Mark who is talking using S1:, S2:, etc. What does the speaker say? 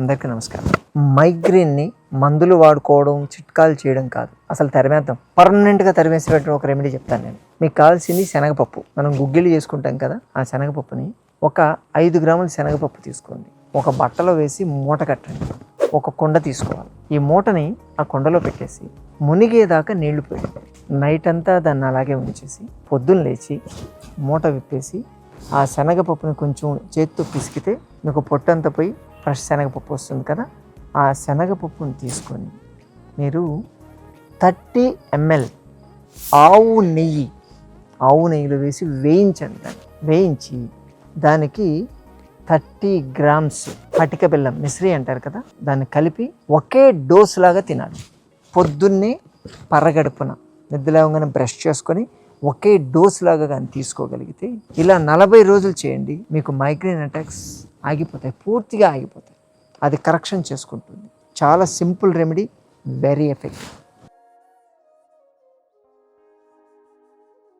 S1: అందరికీ నమస్కారం. మైగ్రేన్ని మందులు వాడుకోవడం చిట్కాలు చేయడం కాదు. అసలు తరిమేద్దాం. పర్మనెంట్గా తరిమేసి పెట్టడం ఒక రెమెడీ చెప్తాను నేను. మీకు కావాల్సింది శనగపప్పు. మనం గుగ్గిలు చేసుకుంటాం కదా ఆ శనగపప్పుని ఒక ఐదు గ్రాముల శనగపప్పు తీసుకోండి. ఒక బట్టలో వేసి మూట కట్టండి. ఒక కుండ తీసుకోవాలి. ఈ మూటని ఆ కుండలో పెట్టేసి మునిగేదాకా నీళ్ళు పోయండి. నైట్ అంతా దాన్ని అలాగే ఉంచేసి పొద్దున్న లేచి మూట విప్పేసి ఆ శనగపప్పుని కొంచెం చేత్తో పిసికితే మీకు పొట్టంతా పోయి ఫ్రెష్ శనగపప్పు వస్తుంది కదా ఆ శనగపప్పును తీసుకొని మీరు థర్టీ ఎంఎల్ ఆవు నెయ్యి ఆవు నెయ్యిలో వేసి వేయించండి దాన్ని. వేయించి దానికి థర్టీ గ్రామ్స్ పటిక బెల్లం మిశ్రీ అంటారు కదా దాన్ని కలిపి ఒకే డోస్ లాగా తినాలి. పొద్దున్నే పరగడుపున నిద్రలేవగానే బ్రష్ చేసుకొని ఒకే డోస్ లాగా కానీ తీసుకోగలిగితే ఇలా నలభై రోజులు చేయండి మీకు మైగ్రేన్ అటాక్స్ ఆగిపోతాయి పూర్తిగా ఆగిపోతాయి. అది కరెక్షన్ చేసుకుంటుంది. చాలా సింపుల్ రెమెడీ వెరీ ఎఫెక్టివ్